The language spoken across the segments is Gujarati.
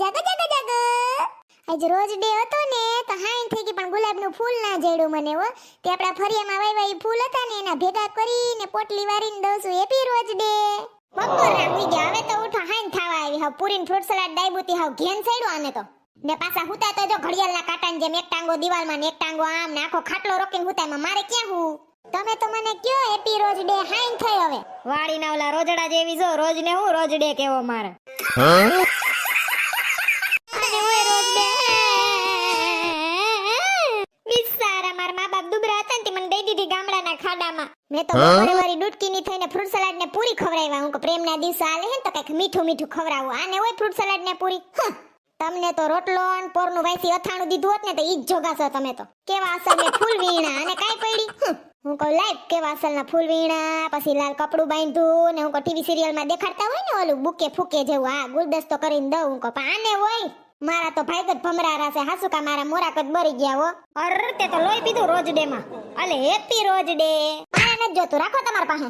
જાગો જાગો જાગો. આજ રોજ ડે હતો ને, તો હાઈન થઈ ગઈ, પણ ગુલાબનું ફૂલ ના જડ્યું મને, હો. તે આપણા ફરિયામાં વાઈ ફૂલ હતા ને, એના ભેગા કરીને પોટલી વારીને દઉં છું. હેપી રોજ ડે બપોરના હુઈ ગયા. હવે તો ઉઠો હાઈન થાવા આવી. હા પૂરીને ફ્રૂટ સલાડ ડાયબુતી હાવ ઘેન સડ્યું આને તો. ને પાછા હુતા તો જો ઘડિયાળના કાંટાની જેમ એક ટાંગો, દિવાલમાં ને એક ટાંગો, આમ ને આખો ખાટલો રોકીને હુતામાં મારે ક્યાં હું? તમે તો મને કયો હેપી રોજ ડે હાઈન થઈ હવે. વાડીના ઓલા રોજડા જેવી જો રોજ ને હું રોજ ડે કેવો મારે. ગામડાના ખાડામાં. મેં તો બપોરે વાળી ડૂટકીની થઈને ફ્રૂટ સલાડ ને પૂરી ખવડાવ્યા. હું કે પ્રેમના દિવસે આલે હે ને તો કંઈક મીઠું મીઠું ખવડાવું. આને હોય ફ્રૂટ સલાડ ને પૂરી? તમને તો રોટલો ને પોરનું વાયસી અથાણું દીધું હોત ને તો ઈ જ જોગાશો તમે તો. કેવા અસર ને ફૂલ વીણા અને કાઈ પડી હું. કહું લાઈવ કેવા અસલના ફૂલ વીણા પછી લાલ કપડું બાંધ્યું ને હું કહું ટીવી સિરિયલમાં દેખાડતા હોય ને ઓલું બુકે ફૂકે જેવું આ ગુલદસ્તો કરીને દઉં. હું કહું આને હોય મારા તો ભાઈ જ ભમરારા છે. હાસુકા મારા મોરા કદ બરી ગયા હો? અર તે તો લોહી પીધું રોજ ડે માં. અલે હેપી રોજ ડે. આને નથી જોતું. રાખો તમાર પાસે.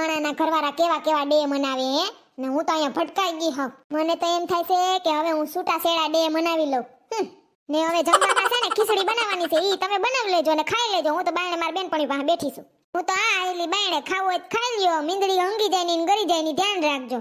અણાના ઘરવાળા કેવા કેવા ડે મનાવે ને હું તો અહીંયા ભટકાઈ ગઈ હોઉં. મને તો એમ થાય છે કે હવે હું છૂટા શેડા ડે મનાવી લઉં. ને હવે જમવામાં છે ને, ખીચડી બનાવવાની છે. ઈ તમે બનાવી લેજો ને ખાઈ લેજો. હું તો બાયણે મારી બેનપણી પાસે બેઠી છું. હું તો આ આયલી બાયણે ખાવું હોય ખાઈ લ્યો. મીંદડી હંગી જાય ને ગરી જાય ને ધ્યાન રાખજો.